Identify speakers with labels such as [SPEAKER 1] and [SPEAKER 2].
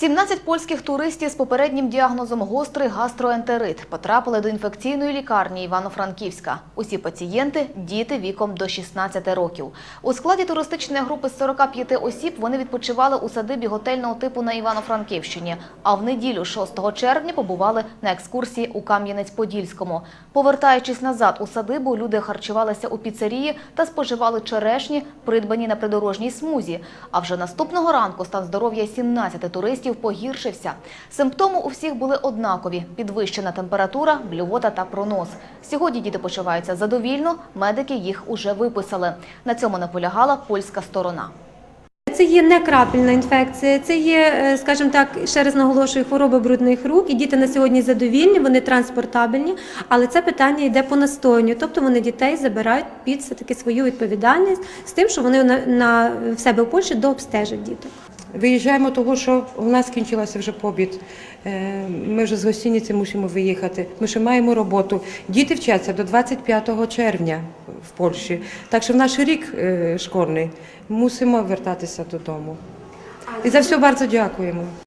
[SPEAKER 1] 17 польських туристів з попереднім діагнозом гострий гастроентерит потрапили до інфекційної лікарні Івано-Франківська. Усі пацієнти – діти віком до 16 років. У складі туристичної групи з 45 осіб вони відпочивали у садибі готельного типу на Івано-Франківщині, а в неділю 6 червня побували на екскурсії у Кам'янець-Подільському. Повертаючись назад у садибу, люди харчувалися у піцерії та споживали черешні, придбані на придорожній смузі. А вже наступного ранку стан здоров'я 17 туристів погіршився. Симптоми у всіх були однакові – підвищена температура, блювота та пронос. Сьогодні діти почуваються задовільно, медики їх уже виписали. На цьому наполягала польська сторона.
[SPEAKER 2] Це є не крапельна інфекція, це є, е, скажімо так, ще раз наголошую, хвороба брудних рук. І діти на сьогодні задовільні, вони транспортабельні, але це питання йде по настоянню. Тобто вони дітей забирають під таки свою відповідальність з тим, що вони на в себе в Польщі дообстежать діток.
[SPEAKER 3] Виїжджаємо того, що у нас скінчилася вже побіт. Е, Ми вже з гостиниці мусимо виїхати. Ми ще маємо роботу. Діти вчаться до 25 червня в Польщі. Так що в наш рік е, школьний мусимо вертатися додому. І за все дуже дякуємо.